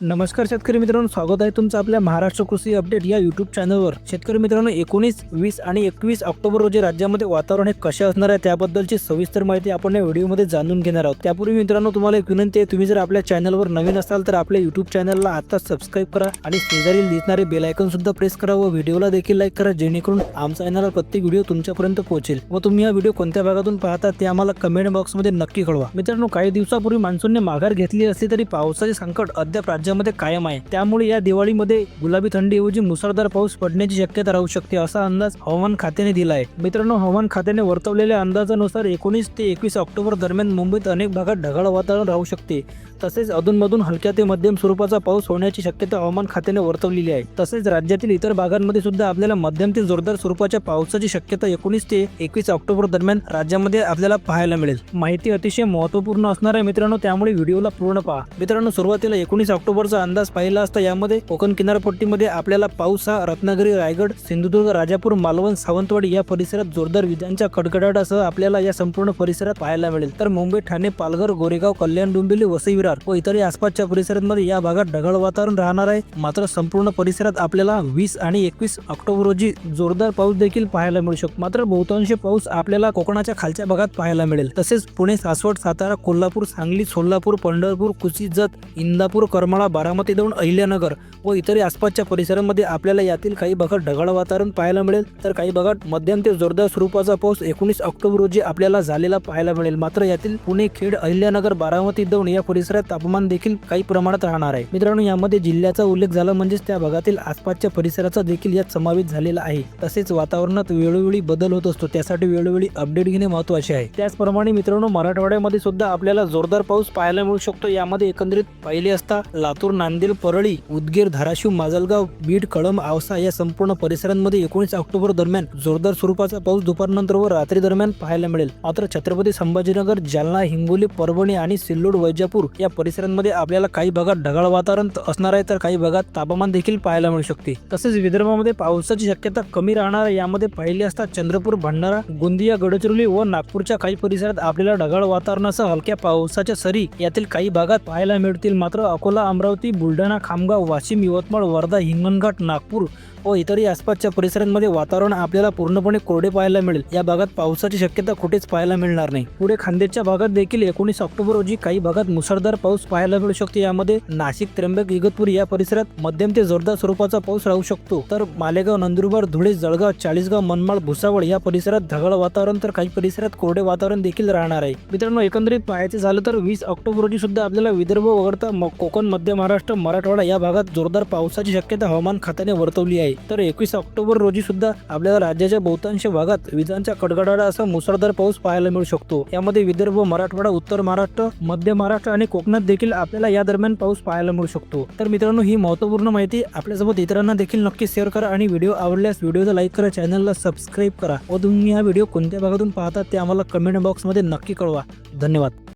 नमस्कार शेतकरी मित्रांनो स्वागत आहे तुमचं आपल्या महाराष्ट्र कृषी अपडेट या युट्यूब चॅनलवर शेतकरी मित्रांनो एकोणीस वीस आणि एकवीस ऑक्टोबर रोजी राज्यामध्ये वातावरण हे कसे असणार आहे त्याबद्दलची सविस्तर माहिती आपण या व्हिडिओमध्ये जाणून घेणार आहोत. त्यापूर्वी मित्रांनो तुम्हाला एक विनंती आहे तुम्ही जर आपल्या चॅनलवर नवीन असाल तर आपल्या युट्यूब चॅनलला आता सबस्क्राईब करा आणि शेजारी दिसणारे बेलायकन सुद्धा प्रेस करा व व्हिडिओला देखील लाईक करा जेणेकरून आमचा येणारा प्रत्येक व्हिडिओ तुमच्यापर्यंत पोहोचेल. व तुम्ही हा व्हिडिओ कोणत्या भागातून पाहता ते आम्हाला कमेंट बॉक्समध्ये नक्की कळवा. मित्रांनो काही दिवसापूर्वी मान्सूनने माघार घेतली असली तरी पावसाचे संकट अद्याप राज्य राज्यामध्ये कायम आहे. त्यामुळे या दिवाळीमध्ये गुलाबी थंडीऐवजी मुसळधार पाऊस पडण्याची शक्यता राहू शकते असा अंदाज हवामान खात्याने दिला आहे मित्रांनो हवामान खात्याने वर्तवलेल्या अंदाजानुसार एकोणीस ते एकवीस ऑक्टोबर दरम्यान मुंबईत अनेक भागात ढगाळ वातावरण राहू शकते. तसेच अधूनमधून हलक्या ते मध्यम स्वरूपाचा पाऊस होण्याची शक्यता हवामान खात्याने वर्तवलेली आहे. तसेच राज्यातील इतर भागांमध्ये सुद्धा आपल्याला मध्यम ते जोरदार स्वरूपाच्या पावसाची शक्यता एकोणीस ते एकवीस ऑक्टोबर दरम्यान राज्यामध्ये आपल्याला पाहायला मिळेल. माहिती अतिशय महत्त्वपूर्ण असणार आहे मित्रांनो त्यामुळे व्हिडिओला पूर्ण पहा. मित्रांनो सुरुवातीला एकोणीस ऑक्टोबर ऑक्टोबरचा अंदाज पाहिला असता यामध्ये कोकण किनारपट्टीमध्ये आपल्याला पाऊस हा रत्नागिरी रायगड सिंधुदुर्ग राजापूर मालवण सावंतवाडी या परिसरात जोरदार विजांच्या कडकडाटासह आपल्याला या संपूर्ण परिसरात पाहायला मिळेल. तर मुंबई ठाणे पालघर गोरेगाव कल्याण डोंबिवली वसई विरार व इतरही आसपासच्या परिसरांमध्ये या भागात ढगाळ वातावरण राहणार आहे. मात्र संपूर्ण परिसरात आपल्याला वीस आणि एकवीस ऑक्टोबर रोजी जोरदार पाऊस देखील पाहायला मिळू शकतो. मात्र बहुतांश पाऊस आपल्याला कोकणाच्या खालच्या भागात पाहायला मिळेल. तसेच पुणे सासवड सातारा कोल्हापूर सांगली सोलापूर पंढरपूर कुची जत इंदापूर करमाळा बारामती दौंड अहिल्यानगर व इतरही आसपासच्या परिसरांमध्ये आपल्याला यातील काही भागात ढगाळ वातावरण पाहायला मिळेल. तर काही भागात मध्यम ते जोरदार स्वरूपाचा पाऊस एकोणीस ऑक्टोबर रोजी आपल्याला झालेला पाहायला मिळेल. मात्र यातील पुणे खेड अहिल्यानगर बारामती दौंड या परिसरात तापमान देखील काही प्रमाणात राहणार आहे. मित्रांनो यामध्ये जिल्ह्याचा उल्लेख झाला म्हणजेच त्या भागातील आसपासच्या परिसराचा देखील यात समावेश झालेला आहे. तसेच वातावरणात वेळोवेळी बदल होत असतो. त्यासाठी वेळोवेळी अपडेट घेणे महत्त्वाचे आहे. त्याचप्रमाणे मित्रांनो मराठवाड्यामध्ये सुद्धा आपल्याला जोरदार पाऊस पाहायला मिळू शकतो. यामध्ये एकंदरीत पाहिले असता लातूर नांदेड परळी उदगीर धाराशिव माजलगाव बीड कळंब आवसा या संपूर्ण परिसरांमध्ये एकोणीस ऑक्टोबर दरम्यान जोरदार स्वरूपाचा पाऊस दुपारनंतर व रात्री दरम्यान पाहायला मिळेल. मात्र छत्रपती संभाजीनगर जालना हिंगोली परभणी आणि सिल्लोड वैजापूर या परिसरांमध्ये आपल्याला काही भागात ढगाळ वातावरण असणार आहे तर काही भागात तापमान देखील पाहायला मिळू शकते. तसेच विदर्भामध्ये पावसाची शक्यता कमी राहणार आहे. यामध्ये पाहिले असता चंद्रपूर भंडारा गोंदिया गडचिरोली व नागपूरच्या काही परिसरात आपल्याला ढगाळ वातावरणासह हलक्या पावसाच्या सरी यातील काही भागात पाहायला मिळतील. मात्र अकोला अमरावती अमरावती बुलढाणा खामगाव वाशिम यवतमाळ वर्धा हिंगणघाट नागपूर व इतरही आसपासच्या परिसरांमध्ये वातावरण आपल्याला पूर्णपणे कोरडे पाहायला मिळेल. या भागात पावसाची शक्यता कुठेच पाहायला मिळणार नाही. पुढे खानदेशच्या भागात देखील एकोणीस ऑक्टोबर रोजी काही भागात मुसळधार पाऊस पाहायला मिळू शकतो. यामध्ये नाशिक त्र्यंबक इगतपूर या परिसरात मध्यम ते जोरदार स्वरूपाचा पाऊस राहू शकतो. तर मालेगाव नंदुरबार धुळे जळगाव चाळीसगाव मनमाड भुसावळ या परिसरात ढगाळ वातावरण तर काही परिसरात कोरडे वातावरण देखील राहणार आहे. मित्रांनो एकंदरीत पाहायचे झालं तर वीस ऑक्टोबर रोजी सुद्धा आपल्याला विदर्भ वगळता कोकण मध्य महाराष्ट्र मराठवाडा या भागात जोरदार पावसाची शक्यता हवामान खात्याने वर्तवली आहे. तर एकवीस ऑक्टोबर रोजी सुद्धा आपल्याला राज्याच्या बहुतांश भागात विजांच्या असा मुसळधार पाऊस पाहायला मिळू शकतो. यामध्ये विदर्भ मराठवाडा उत्तर महाराष्ट्र मध्य महाराष्ट्र आणि कोकणात देखील आपल्याला या दरम्यान पाऊस पाहायला मिळू शकतो. तर मित्रांनो ही महत्त्वपूर्ण माहिती आपल्यासोबत इतरांना देखील नक्की शेअर करा आणि व्हिडिओ आवडल्यास व्हिडिओला लाईक करा चॅनलला सबस्क्राईब करा. व तुम्ही हा व्हिडिओ कोणत्या भागातून पाहता ते आम्हाला कमेंट बॉक्समध्ये नक्की कळवा. धन्यवाद.